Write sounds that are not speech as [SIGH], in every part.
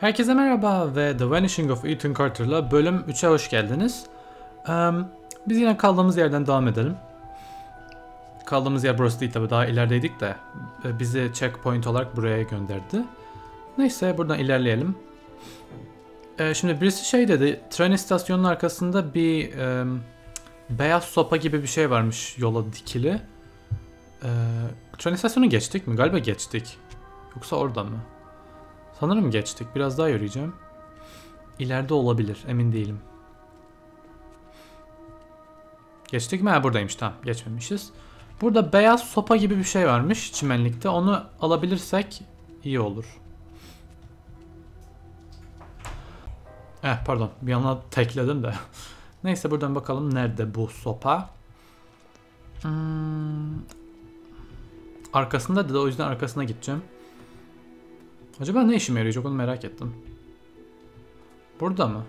Herkese merhaba ve The Vanishing of Ethan Carter'la bölüm 3'e hoş geldiniz. Eee, biz yine kaldığımız yerden devam edelim. Kaldığımız yer burası değil tabi daha ilerideydik de e, bizi checkpoint olarak buraya gönderdi. Neyse buradan ilerleyelim. Eee, şimdi birisi şey dedi, tren istasyonunun arkasında bir eee, beyaz sopa gibi bir şey varmış yola dikili. Eee tren istasyonu geçtik mi? Galiba geçtik. Yoksa orada mı? Sanırım geçtik. Biraz daha yürüyeceğim. İleride olabilir. Emin değilim. Geçtik mi? Ha buradaymış. Tamam. Geçmemişiz. Burada beyaz sopa gibi bir şey varmış çimenlikte. Onu alabilirsek iyi olur. Eh pardon. Bir yana tekledim de. [LAUGHS] Neyse buradan bakalım nerede bu sopa. Hmm. Arkasında dedi o yüzden arkasına gideceğim. Acaba ne işime yarayacak onu merak ettim. Burada mı?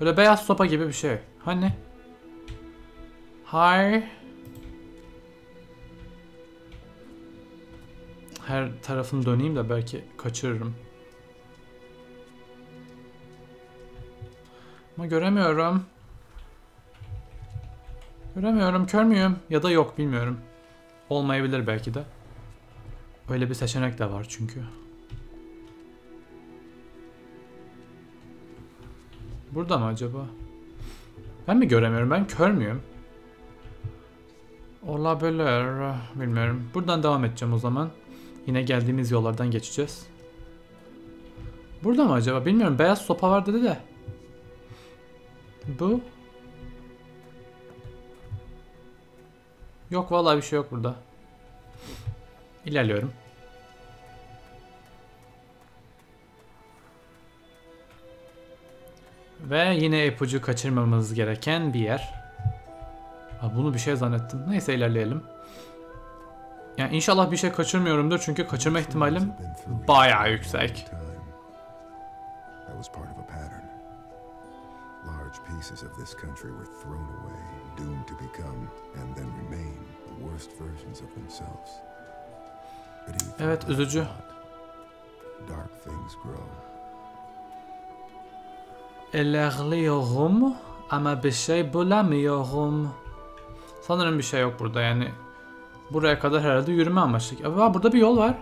Böyle beyaz sopa gibi bir şey. Hani? Hayır. Her tarafını döneyim de belki kaçırırım. Ama göremiyorum. Göremiyorum, kör müyüm? Ya da yok bilmiyorum. Olmayabilir belki de. Öyle bir seçenek de var çünkü. Burada mı acaba? Ben mi göremiyorum? Ben kör müyüm? Olabilir. Bilmiyorum. Buradan devam edeceğim o zaman. Yine geldiğimiz yollardan geçeceğiz. Burada mı acaba? Bilmiyorum. Beyaz sopa var dedi de. Bu. Yok vallahi bir şey yok burada. İlerliyorum. Ve yine ipucu kaçırmamamız gereken bir yer. Ha, bunu bir şey zannettim. Neyse ilerleyelim. Yani inşallah bir şey kaçırmıyorumdur çünkü kaçırma ihtimalim bayağı yüksek. Pieces of this country were thrown away, doomed to become and then remain the worst versions of themselves. Evet üzücü. dark things grow. İlerliyorum ama bir şey bulamıyorum. Sanırım bir şey yok burada yani. Buraya kadar herhalde yürüme amaçlı. Aa, burada bir yol var.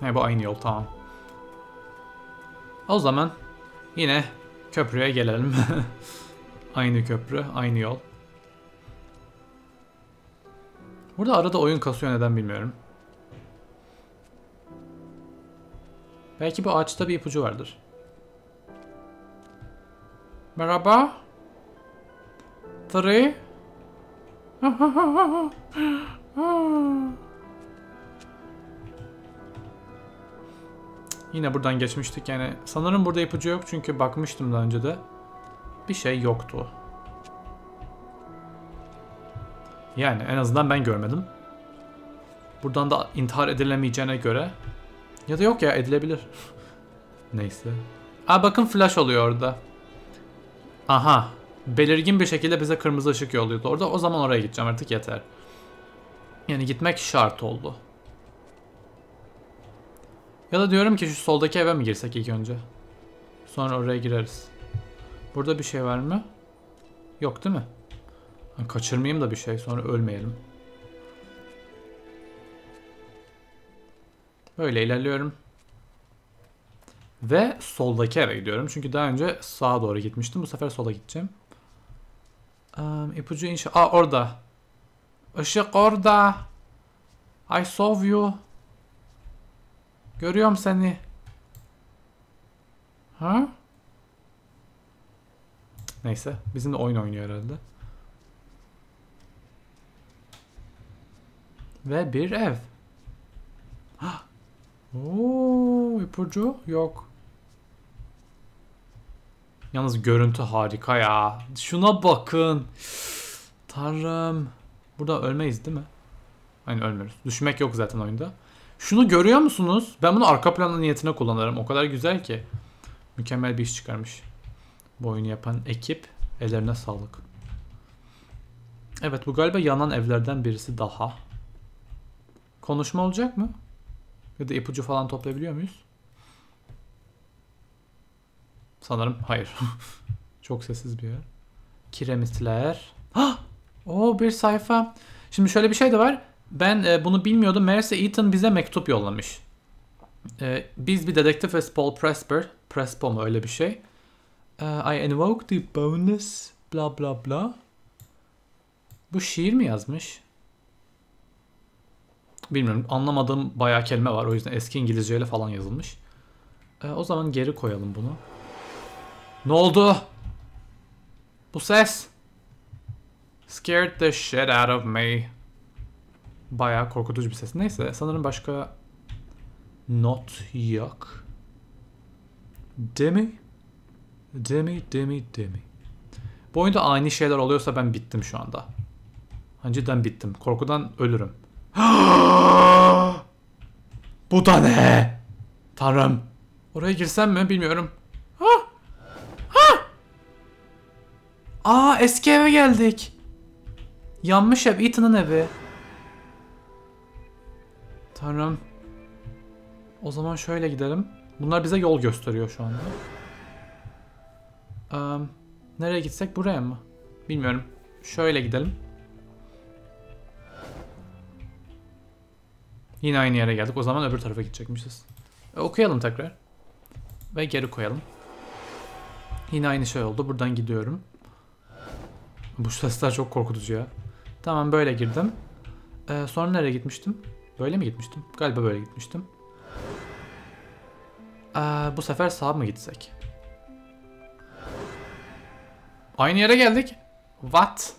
He bu aynı yol tamam. O zaman yine köprüye gelelim. [LAUGHS] aynı köprü, aynı yol. Burada arada oyun kasıyor neden bilmiyorum. Belki bu ağaçta bir ipucu vardır. Merhaba. Three. [LAUGHS] Yine buradan geçmiştik yani. Sanırım burada ipucu yok çünkü bakmıştım daha önce de. Bir şey yoktu. Yani en azından ben görmedim. Buradan da intihar edilemeyeceğine göre. Ya da yok ya edilebilir. [LAUGHS] Neyse. Aa bakın flash oluyor orada. Aha. Belirgin bir şekilde bize kırmızı ışık yolluyordu orada. O zaman oraya gideceğim artık yeter. Yani gitmek şart oldu. Ya da diyorum ki şu soldaki eve mi girsek ilk önce? Sonra oraya gireriz. Burada bir şey var mı? Yok değil mi? Kaçırmayayım da bir şey sonra ölmeyelim. Böyle ilerliyorum. Ve soldaki eve gidiyorum. Çünkü daha önce sağa doğru gitmiştim. Bu sefer sola gideceğim. Um, ipucu inşa... Aa orada. Işık orada. I saw you. Görüyorum seni. Ha? Neyse. Bizimle oyun oynuyor herhalde. Ve bir ev. [GASPS] Oo, ipucu yok. Yalnız görüntü harika ya. Şuna bakın. Tanrım. Burada ölmeyiz değil mi? Aynen ölmüyoruz. Düşmek yok zaten oyunda. Şunu görüyor musunuz? Ben bunu arka planı niyetine kullanırım. O kadar güzel ki. Mükemmel bir iş çıkarmış. Bu oyunu yapan ekip ellerine sağlık. Evet bu galiba yanan evlerden birisi daha. Konuşma olacak mı? Ya da ipucu falan toplayabiliyor muyuz? Sanırım hayır. [LAUGHS] Çok sessiz bir yer. Kiremitler. Hah! Oo bir sayfa. Şimdi şöyle bir şey de var. Ben e, bunu bilmiyordum. Meğerse Ethan bize mektup yollamış. E, biz bir dedektif ve Paul Presper. Prespo mu öyle bir şey. E, I invoke the bonus bla bla bla. Bu şiir mi yazmış? Bilmiyorum. Anlamadığım bayağı kelime var. O yüzden eski İngilizceyle falan yazılmış. E, o zaman geri koyalım bunu. Ne oldu? Bu ses. Scared the shit out of me. Bayağı korkutucu bir ses. Neyse sanırım başka not yok. Demi? Demi, demi, demi. Bu oyunda aynı şeyler oluyorsa ben bittim şu anda. Ha, Cidden bittim. Korkudan ölürüm. [GASPS] Bu da ne? Tanrım. Oraya girsem mi bilmiyorum. Eski eve geldik. Yanmış ev. Ethan'ın evi. Tanrım. O zaman şöyle gidelim. Bunlar bize yol gösteriyor şu anda. Eee, nereye gitsek? Buraya mı? Bilmiyorum. Şöyle gidelim. Yine aynı yere geldik. O zaman öbür tarafa gidecekmişiz. E, okuyalım tekrar. Ve geri koyalım. Yine aynı şey oldu. Buradan gidiyorum. Bu sesler çok korkutucu ya. Tamam böyle girdim. Ee, sonra nereye gitmiştim? Böyle mi gitmiştim? Galiba böyle gitmiştim. Ee, bu sefer sağa mı gitsek? Aynı yere geldik. What?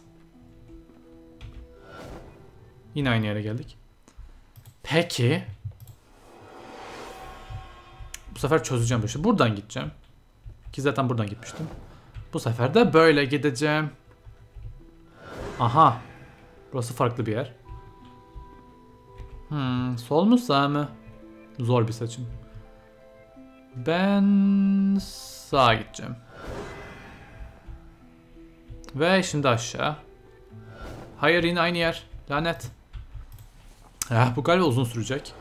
Yine aynı yere geldik. Peki. Bu sefer çözeceğim bu işi. Buradan gideceğim. Ki zaten buradan gitmiştim. Bu sefer de böyle gideceğim. Aha. Burası farklı bir yer. Hmm, sol mu sağ mı? Zor bir seçim. Ben sağa gideceğim. Ve şimdi aşağı. Hayır yine aynı yer. Lanet. Ah, bu galiba uzun sürecek.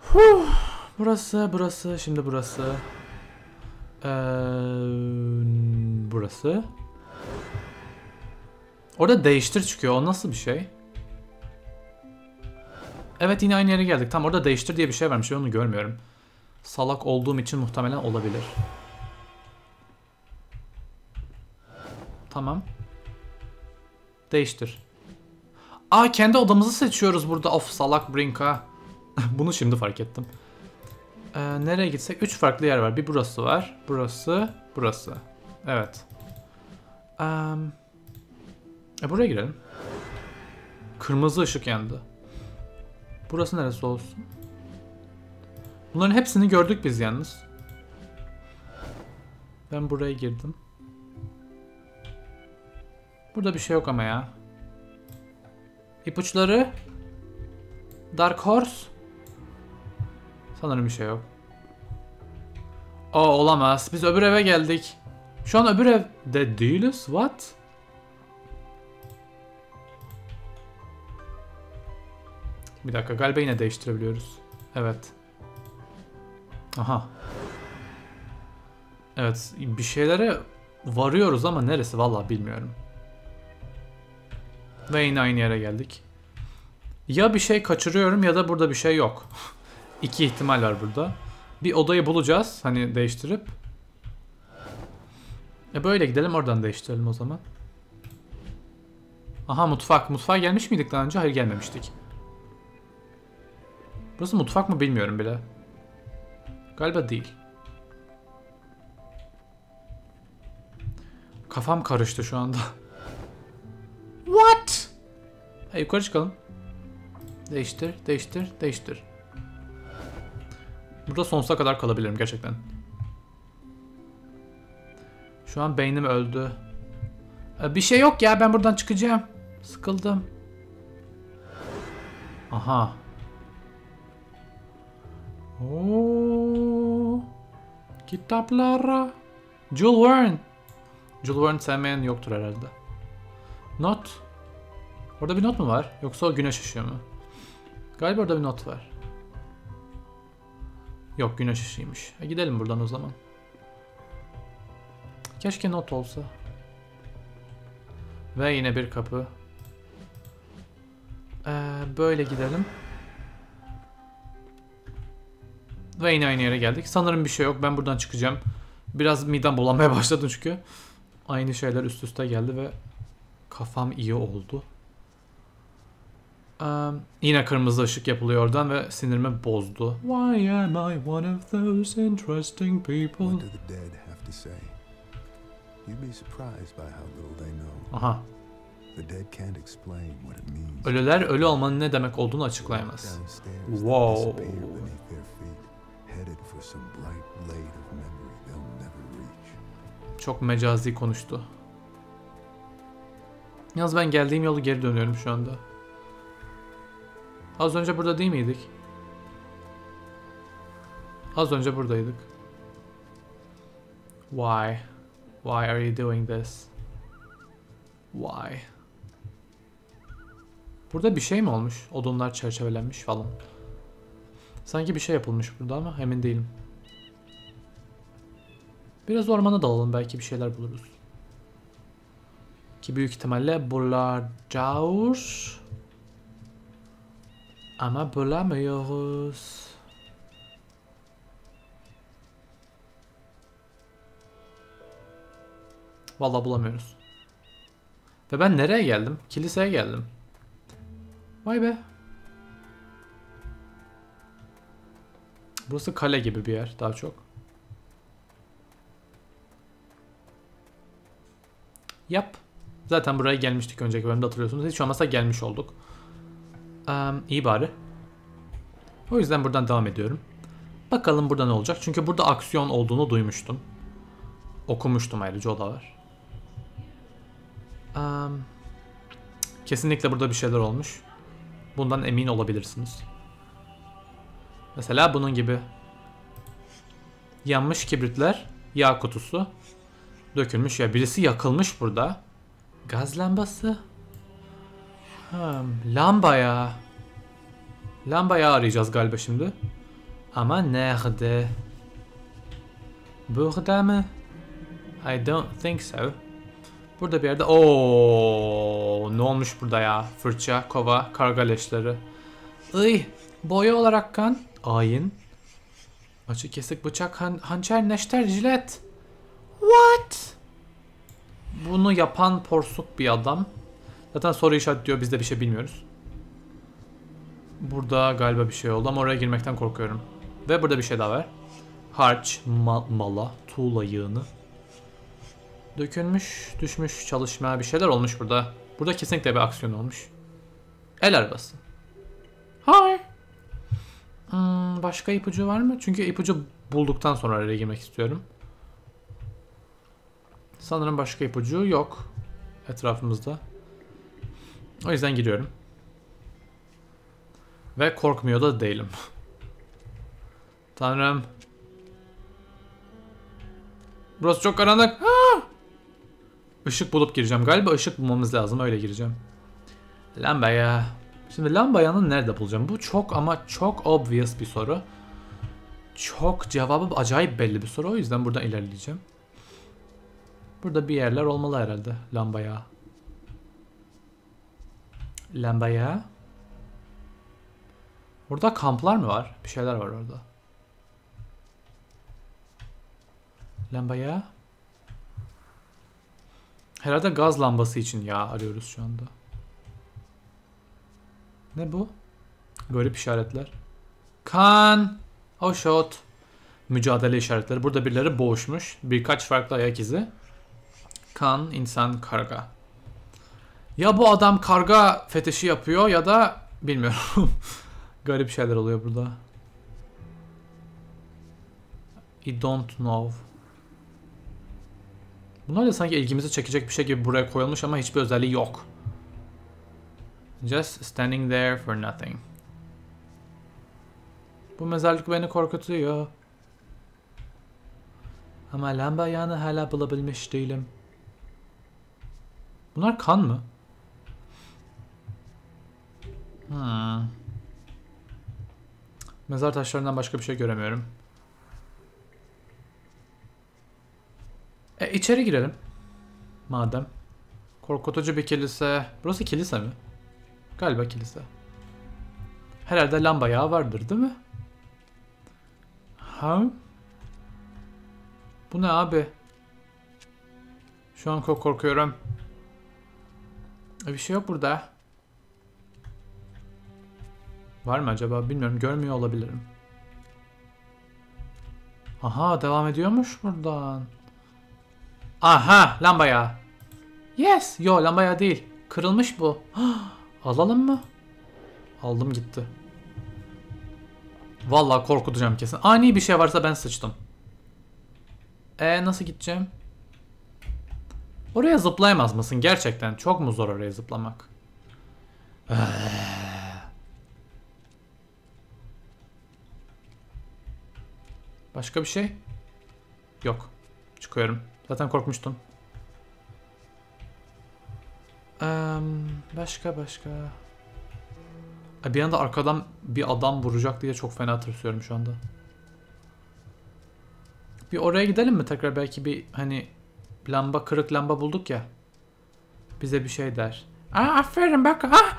Huh. Burası, burası, şimdi burası. Ee, burası. Orada değiştir çıkıyor. O nasıl bir şey? Evet yine aynı yere geldik. Tam orada değiştir diye bir şey varmış. Onu görmüyorum. Salak olduğum için muhtemelen olabilir. Tamam. Değiştir. Aa kendi odamızı seçiyoruz burada. Of salak Brinka. [LAUGHS] Bunu şimdi fark ettim. Ee, nereye gitsek? 3 farklı yer var. Bir burası var. Burası. Burası. Evet. Um, e buraya girelim. Kırmızı ışık yandı. Burası neresi olsun? Bunların hepsini gördük biz yalnız. Ben buraya girdim. Burada bir şey yok ama ya. İpuçları. Dark Horse. Sanırım bir şey yok. O olamaz. Biz öbür eve geldik. Şu an öbür evde değiliz. What? Bir dakika galiba yine değiştirebiliyoruz. Evet. Aha. Evet bir şeylere varıyoruz ama neresi vallahi bilmiyorum. Ve yine aynı yere geldik. Ya bir şey kaçırıyorum ya da burada bir şey yok. [LAUGHS] İki ihtimal var burada. Bir odayı bulacağız hani değiştirip. E böyle gidelim oradan değiştirelim o zaman. Aha mutfak. Mutfağa gelmiş miydik daha önce? Hayır gelmemiştik. Burası mutfak mı bilmiyorum bile. Galiba değil. Kafam karıştı şu anda. What? Ha, yukarı çıkalım. Değiştir, değiştir, değiştir. Burada sonsuza kadar kalabilirim gerçekten. Şu an beynim öldü. Bir şey yok ya ben buradan çıkacağım. Sıkıldım. Aha. Oo. Kitaplara. Jules Verne. Jules Verne sevmeyen yoktur herhalde. Not. Orada bir not mu var? Yoksa o güneş ışığı mı? Galiba orada bir not var. Yok güneş ışığıymış. E, gidelim buradan o zaman. Keşke not olsa. Ve yine bir kapı. Ee, böyle gidelim. Ve yine aynı yere geldik. Sanırım bir şey yok. Ben buradan çıkacağım. Biraz midem bulanmaya [LAUGHS] başladı çünkü. Aynı şeyler üst üste geldi ve kafam iyi oldu. Ee, yine kırmızı ışık yapılıyor oradan ve sinirimi bozdu. Why am I one of those interesting people? What do the dead have to say? You'd be surprised by how little they know. Aha. The dead can't explain what it means. Ölüler ölü olmanın ne demek olduğunu açıklayamaz. Wow. Headed for some bright blade of memory they'll never reach. Çok mecazi konuştu. Yalnız ben geldiğim yolu geri dönüyorum şu anda. Az önce burada değil miydik? Az önce buradaydık. Why? Why are you doing this? Why? Burada bir şey mi olmuş? Odunlar çerçevelenmiş falan. Sanki bir şey yapılmış burada ama emin değilim. Biraz ormana dalalım belki bir şeyler buluruz. Ki büyük ihtimalle bulacağız. Ama bulamıyoruz. Vallahi bulamıyoruz. Ve ben nereye geldim? Kiliseye geldim. Vay be. Burası kale gibi bir yer daha çok. Yap. Zaten buraya gelmiştik önceki bölümde hatırlıyorsunuz. Hiç olmazsa gelmiş olduk. Eee iyi bari. O yüzden buradan devam ediyorum. Bakalım burada ne olacak. Çünkü burada aksiyon olduğunu duymuştum. Okumuştum ayrıca o da var. Eee, kesinlikle burada bir şeyler olmuş. Bundan emin olabilirsiniz. Mesela bunun gibi. Yanmış kibritler, yağ kutusu, dökülmüş ya. Birisi yakılmış burada. Gaz lambası. Hmm, lamba ya. Lambayı arayacağız galiba şimdi. Ama nerede? Burada mı? I don't think so. Burada bir yerde. Oo, ne olmuş burada ya? Fırça, kova, karga leşleri. Iy, boya olarak kan. Ayin. Açı kesik bıçak, han hançer, neşter, jilet. What? Bunu yapan porsuk bir adam. Zaten soru işaretliyor biz de bir şey bilmiyoruz. Burada galiba bir şey oldu ama oraya girmekten korkuyorum. Ve burada bir şey daha var. Harç, ma- mala, tuğla yığını. Dökülmüş, düşmüş, çalışma bir şeyler olmuş burada. Burada kesinlikle bir aksiyon olmuş. El arabası. Hi. Hmm, başka ipucu var mı? Çünkü ipucu bulduktan sonra araya girmek istiyorum. Sanırım başka ipucu yok etrafımızda. O yüzden giriyorum. Ve korkmuyor da değilim. [LAUGHS] Tanrım. Burası çok karanlık. Ah! Işık bulup gireceğim. Galiba ışık bulmamız lazım. Öyle gireceğim. Lambaya. Şimdi lambayanı nerede bulacağım? Bu çok ama çok obvious bir soru. Çok cevabı acayip belli bir soru. O yüzden buradan ilerleyeceğim. Burada bir yerler olmalı herhalde. Lambaya. Lambaya. Burada kamplar mı var? Bir şeyler var orada. Lambaya. Herhalde gaz lambası için yağ arıyoruz şu anda. Ne bu? Garip işaretler. Kan. O shot. Mücadele işaretleri. Burada birileri boğuşmuş. Birkaç farklı ayak izi. Kan, insan, karga. Ya bu adam karga fetişi yapıyor ya da bilmiyorum. [LAUGHS] Garip şeyler oluyor burada. I don't know. Bunlar da sanki ilgimizi çekecek bir şey gibi buraya koyulmuş ama hiçbir özelliği yok. Just standing there for nothing. Bu mezarlık beni korkutuyor. Ama lamba yağını hala bulabilmiş değilim. Bunlar kan mı? Hmm. Mezar taşlarından başka bir şey göremiyorum. E içeri girelim. Madem. Korkutucu bir kilise. Burası kilise mi? Galiba kilise. Herhalde lamba yağı vardır değil mi? Ha? Bu ne abi? Şu an çok korkuyorum. E, bir şey yok burada. Var mı acaba? Bilmiyorum. Görmüyor olabilirim. Aha devam ediyormuş buradan. Aha lamba yağı. Yes. Yo lamba yağı değil. Kırılmış bu. [GASPS] Alalım mı? Aldım gitti. Vallahi korkutacağım kesin. Ani bir şey varsa ben sıçtım. E nasıl gideceğim? Oraya zıplayamaz mısın gerçekten? Çok mu zor oraya zıplamak? Başka bir şey? Yok. Çıkıyorum. Zaten korkmuştum. Başka başka. Ay, Bir anda arkadan bir adam vuracak diye çok fena tırsıyorum şu anda. Bir oraya gidelim mi tekrar belki bir hani lamba kırık lamba bulduk ya. Bize bir şey der. Aa aferin bak. Ah!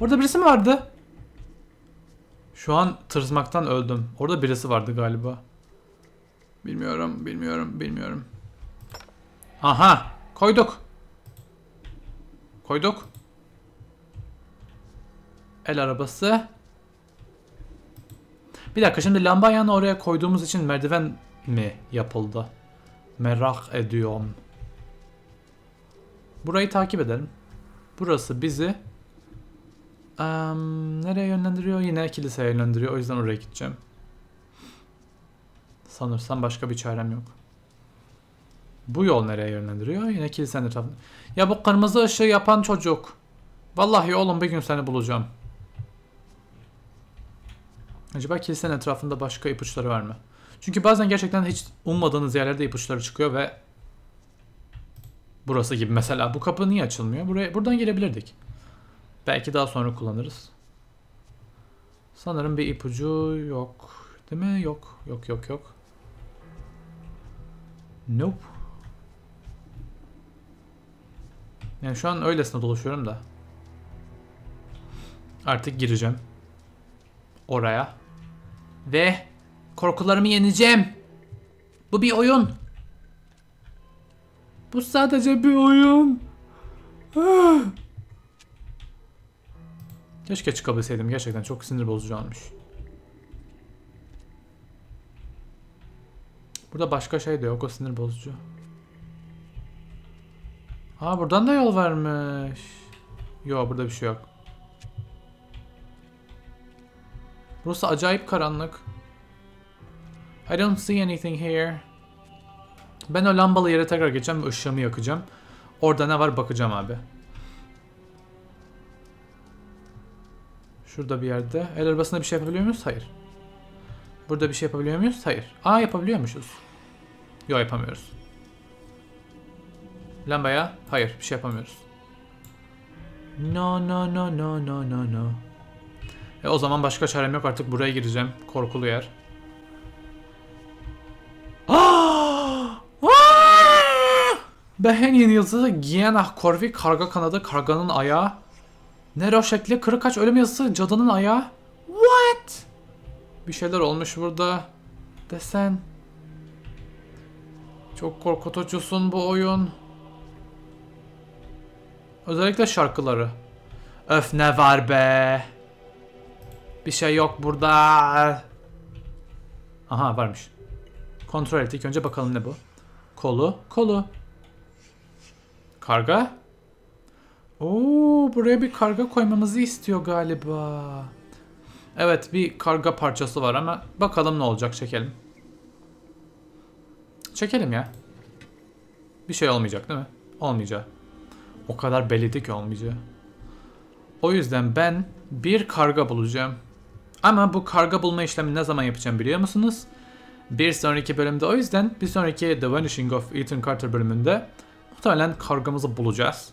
Orada birisi mi vardı? Şu an tırsmaktan öldüm. Orada birisi vardı galiba. Bilmiyorum, bilmiyorum, bilmiyorum. Aha! Koyduk. Koyduk. El arabası. Bir dakika şimdi lamba ayağını oraya koyduğumuz için merdiven mi yapıldı? Merak ediyorum. Burayı takip edelim. Burası bizi Em, nereye yönlendiriyor? Yine kiliseye yönlendiriyor. O yüzden oraya gideceğim. Sanırsam başka bir çarem yok. Bu yol nereye yönlendiriyor? Yine kilisenin etrafında. Ya bu kırmızı ışığı yapan çocuk. Vallahi oğlum bir gün seni bulacağım. Acaba kilisenin etrafında başka ipuçları var mı? Çünkü bazen gerçekten hiç ummadığınız yerlerde ipuçları çıkıyor ve burası gibi mesela bu kapı niye açılmıyor? Buraya buradan gelebilirdik. Belki daha sonra kullanırız. Sanırım bir ipucu yok. Değil mi? Yok. Yok yok yok. Nope. Yani şu an öylesine dolaşıyorum da. Artık gireceğim. Oraya. Ve korkularımı yeneceğim. Bu bir oyun. Bu sadece bir oyun. [SIGHS] Keşke çıkabilseydim. Gerçekten çok sinir bozucu olmuş. Burada başka şey de yok. O sinir bozucu. Ha buradan da yol varmış. Yok burada bir şey yok. Burası acayip karanlık. I don't see anything here. Ben o lambalı yere tekrar geçeceğim ve ışığımı yakacağım. Orada ne var bakacağım abi. Şurada bir yerde. El arabasında bir şey yapabiliyor muyuz? Hayır. Burada bir şey yapabiliyor muyuz? Hayır. Aa yapabiliyormuşuz. Yok yapamıyoruz. Lambaya? Hayır bir şey yapamıyoruz. No no no no no no no. E o zaman başka çarem yok artık buraya gireceğim. Korkulu yer. Behen yeni yıldızı Gienah Korvi karga kanadı karganın ayağı. Nero şekli kırık kaç ölüm yazısı cadının ayağı. What? Bir şeyler olmuş burada. Desen. Çok korkutucusun bu oyun. Özellikle şarkıları. Öf ne var be. Bir şey yok burada. Aha varmış. Kontrol ettik. Önce bakalım ne bu. Kolu. Kolu. Karga. Oo, buraya bir karga koymamızı istiyor galiba. Evet bir karga parçası var ama bakalım ne olacak çekelim. Çekelim ya. Bir şey olmayacak değil mi? Olmayacak. O kadar belliydi ki olmayacağı. O yüzden ben bir karga bulacağım. Ama bu karga bulma işlemini ne zaman yapacağım biliyor musunuz? Bir sonraki bölümde o yüzden bir sonraki The Vanishing of Ethan Carter bölümünde muhtemelen kargamızı bulacağız.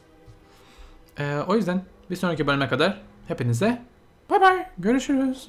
Ee, o yüzden bir sonraki bölüme kadar hepinize bye bye görüşürüz.